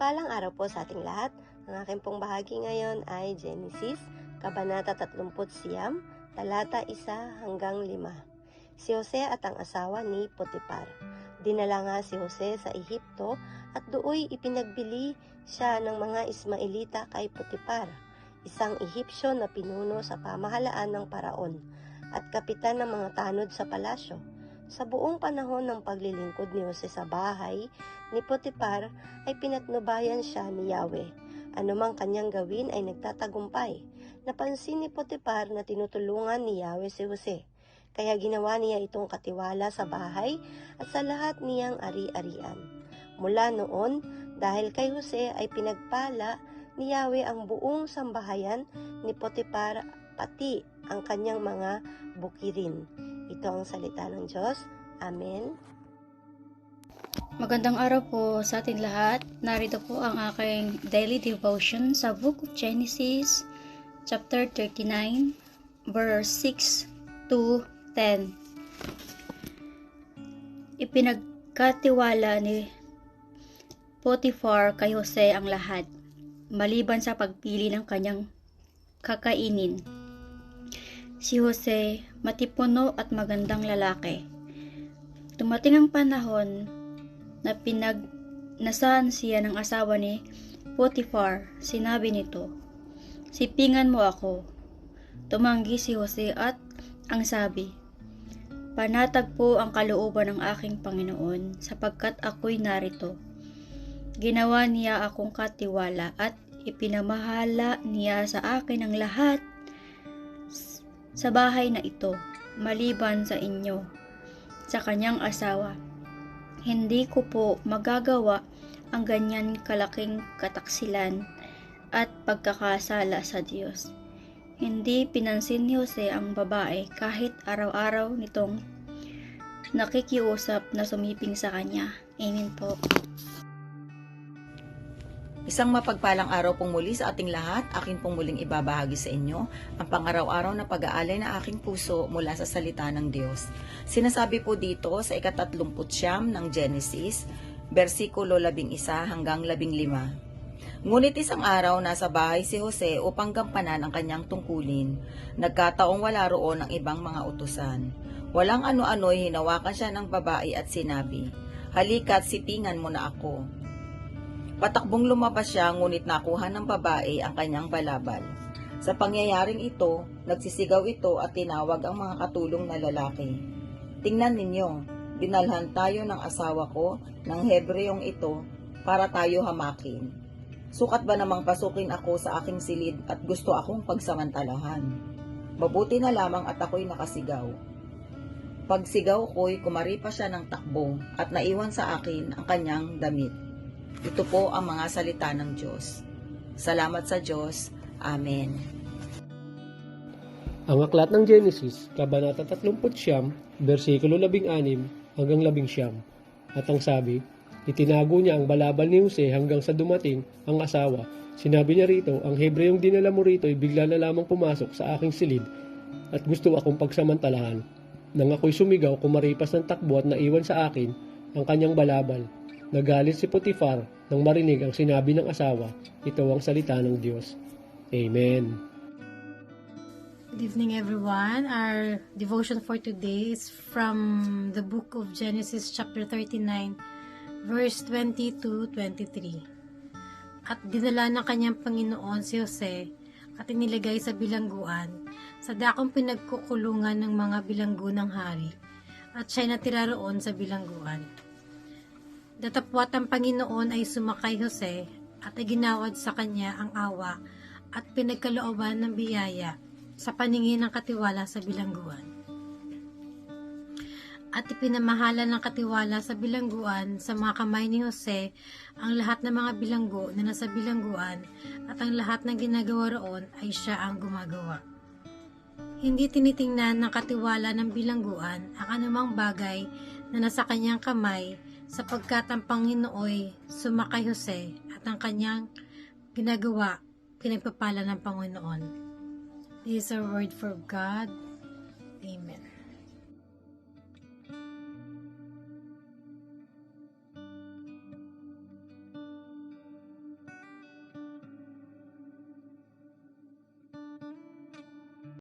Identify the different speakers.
Speaker 1: Mapagpalang araw po sa ating lahat. Ang aking pong bahagi ngayon ay Genesis, Kabanata 30 Siyam, talata 1 hanggang 5. Si Jose at ang asawa ni Potipar. Dinala nga si Jose sa Ehipto at dooy ipinagbili siya ng mga Ismailita kay Potipar, isang Ehipsyo na pinuno sa pamahalaan ng paraon at kapitan ng mga tanod sa palasyo. Sa buong panahon ng paglilingkod ni Jose sa bahay ni Potipar ay pinatnubayan siya ni Yahweh. Anumang kanyang gawin ay nagtatagumpay. Napansin ni Potipar na tinutulungan ni Yahweh si Jose. Kaya ginawa niya itong katiwala sa bahay at sa lahat niyang ari-arian. Mula noon, dahil kay Jose ay pinagpala ni Yahweh ang buong sambahayan ni Potipar pati ang kanyang mga bukirin. Ito ang salita ng Diyos. Amen.
Speaker 2: Magandang araw po sa ating lahat. Narito po ang aking daily devotion sa Book of Genesis, chapter 39, verse 6 to 10. Ipinagkatiwala ni Potiphar kay Jose ang lahat, maliban sa pagpili ng kanyang kakainin. Si Jose, matipuno at magandang lalaki. Dumating ang panahon na pinag nasaan siya ng asawa ni Potiphar, sinabi nito, Sipingan mo ako. Tumanggi si Jose at ang sabi, Panatag po ang kalooban ng aking Panginoon sapagkat ako'y narito. Ginawa niya akong katiwala at ipinamahala niya sa akin ang lahat sa bahay na ito, maliban sa inyo, sa kanyang asawa. Hindi ko po magagawa ang ganyan kalaking kataksilan at pagkakasala sa Diyos. Hindi pinansin ni Jose ang babae kahit araw-araw nitong nakikiusap na sumiping sa kanya. Amen po.
Speaker 3: Isang mapagpalang araw pong muli sa ating lahat, akin pong muling ibabahagi sa inyo ang pangaraw-araw na pag-aalay na aking puso mula sa salita ng Diyos. Sinasabi po dito sa ikatatlumputsyam ng Genesis, versikulo 11 hanggang 15. Ngunit isang araw nasa bahay si Jose upang gampanan ang kanyang tungkulin. Nagkataong wala roon ang ibang mga utusan. Walang ano-ano'y hinawakan siya ng babae at sinabi, Halika't sipingan mo na ako. Patakbong lumabas siya ngunit nakuha ng babae ang kanyang balabal. Sa pangyayaring ito, nagsisigaw ito at tinawag ang mga katulong na lalaki. Tingnan ninyo, dinalhan tayo ng asawa ko ng Hebreyong ito para tayo hamakin. Sukat ba namang pasukin ako sa aking silid at gusto akong pagsamantalahan? Mabuti na lamang at ako'y nakasigaw. Pagsigaw ko'y kumaripa siya ng takbo at naiwan sa akin ang kanyang damit. Ito po ang mga salita ng Diyos. Salamat sa Diyos. Amen.
Speaker 4: Ang aklat ng Genesis, Kabanata 30, versikulo 16 hanggang 11. At ang sabi, itinago niya ang balabal ni Jose hanggang sa dumating ang asawa. Sinabi niya rito, ang Hebreyong dinala mo rito ay bigla na lamang pumasok sa aking silid at gusto akong pagsamantalahan. Nang ako'y sumigaw, kumaripas ng takbo at naiwan sa akin ang kanyang balabal. Nagalit si Potifar nang marinig ang sinabi ng asawa. Ito ang salita ng Diyos. Amen.
Speaker 5: Good evening, everyone. Our devotion for today is from the book of Genesis, chapter 39, verse 20 to 23. At dinala ng kanyang Panginoon si Jose at inilagay sa bilangguan sa dakong pinagkukulungan ng mga bilanggo ng hari at siya'y natira roon sa bilangguan. Datapwat ang Panginoon ay sumakay Jose at iginawad sa kanya ang awa at pinagkalooban ng biyaya sa paningin ng katiwala sa bilangguan. At ipinamahala ng katiwala sa bilangguan sa mga kamay ni Jose ang lahat ng mga bilanggo na nasa bilangguan at ang lahat ng ginagawa roon ay siya ang gumagawa. Hindi tinitingnan ng katiwala ng bilangguan ang anumang bagay na nasa kanyang kamay sapagkat ang Panginooy sumakay Jose at ang kanyang ginagawa pinagpapala ng Panginoon. This is a word for God. Amen.